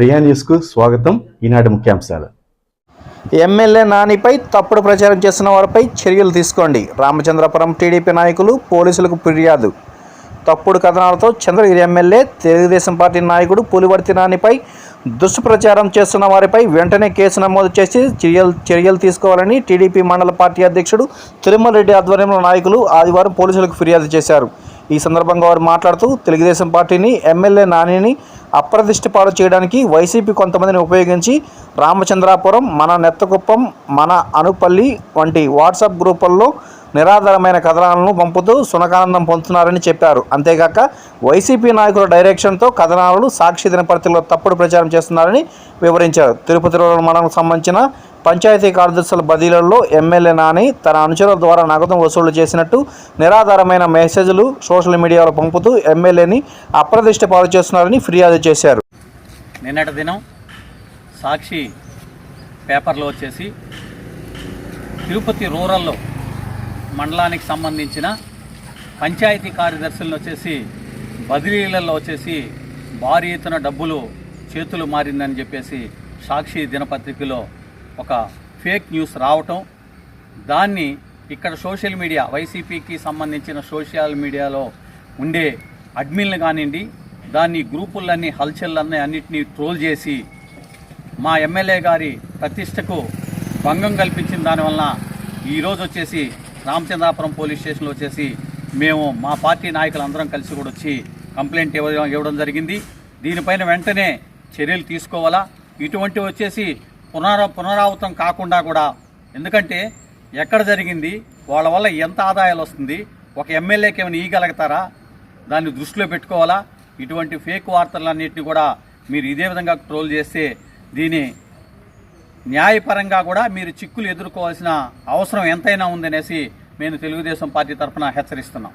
ప్రియా న్యూస్కు స్వాగతం. ఈనాటి ముఖ్యాంశాలు. ఎమ్మెల్యే నానిపై తప్పుడు ప్రచారం చేస్తున్న వారిపై చర్యలు తీసుకోండి. రామచంద్రపురం టీడీపీ నాయకులు పోలీసులకు ఫిర్యాదు. తప్పుడు కథనాలతో చంద్రగిరి ఎమ్మెల్యే తెలుగుదేశం పార్టీ నాయకుడు పులివర్తి నానిపై దుష్ప్రచారం చేస్తున్న వారిపై వెంటనే కేసు నమోదు చేసి చర్యలు చర్యలు తీసుకోవాలని టీడీపీ మండల పార్టీ అధ్యక్షుడు తిరుమల రెడ్డి ఆధ్వర్యంలో నాయకులు ఆదివారం పోలీసులకు ఫిర్యాదు చేశారు. ఈ సందర్భంగా వారు మాట్లాడుతూ తెలుగుదేశం పార్టీని ఎమ్మెల్యే నానిని అప్రతిష్టపాడు చేయడానికి వైసీపీ కొంతమందిని ఉపయోగించి రామచంద్రాపురం మన నెత్తకుప్పం మన అనుపల్లి వంటి వాట్సాప్ గ్రూపుల్లో నిరాధారమైన కథనాలను పంపుతూ సునకానందం పొందుతున్నారని చెప్పారు. అంతేగాక వైసీపీ నాయకుల డైరెక్షన్తో కథనాలను సాక్షి దినపత్రికలో తప్పుడు ప్రచారం చేస్తున్నారని వివరించారు. తిరుపతి మనకు సంబంధించిన పంచాయతీ కార్యదర్శుల బదిలీలలో ఎమ్మెల్యే నాని తన అనుచరుల ద్వారా నగదు వసూలు చేసినట్టు నిరాధారమైన మెసేజ్లు సోషల్ మీడియాలో పంపుతూ ఎమ్మెల్యేని అప్రదిష్ట పాలు చేస్తున్నారని ఫిర్యాదు చేశారు. నిన్నటి దినం సాక్షి పేపర్లో వచ్చేసి తిరుపతి రూరల్లో మండలానికి సంబంధించిన పంచాయతీ కార్యదర్శులను వచ్చేసి బదిలీలలో వచ్చేసి భారీ ఎత్తున డబ్బులు చేతులు మారిందని చెప్పేసి సాక్షి దినపత్రికలో ఒక ఫేక్ న్యూస్ రావటం. దాన్ని ఇక్కడ సోషల్ మీడియా వైసీపీకి సంబంధించిన సోషల్ మీడియాలో ఉండే అడ్మిన్లు కానివ్వండి దాన్ని గ్రూపులన్నీ హల్చల్లన్నీ అన్నింటినీ ట్రోల్ చేసి మా ఎమ్మెల్యే గారి ప్రతిష్టకు భంగం కల్పించిన దానివలన ఈరోజు వచ్చేసి రామచంద్రాపురం పోలీస్ స్టేషన్లో వచ్చేసి మేము మా పార్టీ నాయకులందరం కలిసి కూడా వచ్చి కంప్లైంట్ ఇవ్వడం ఇవ్వడం జరిగింది. దీనిపైన వెంటనే చర్యలు తీసుకోవాలా? ఇటువంటి వచ్చేసి పునరా పునరావృతం కాకుండా కూడా ఎందుకంటే ఎక్కడ జరిగింది? వాళ్ళ వల్ల ఎంత ఆదాయాలు వస్తుంది? ఒక ఎమ్మెల్యేకి ఏమైనా ఇవ్వగలుగుతారా దాన్ని దృష్టిలో పెట్టుకోవాలా? ఇటువంటి ఫేక్ వార్తలన్నింటినీ కూడా మీరు ఇదే విధంగా ట్రోల్ చేస్తే దీని న్యాయపరంగా కూడా మీరు చిక్కులు ఎదుర్కోవాల్సిన అవసరం ఎంతైనా ఉందనేసి మేము తెలుగుదేశం పార్టీ తరఫున హెచ్చరిస్తున్నాం.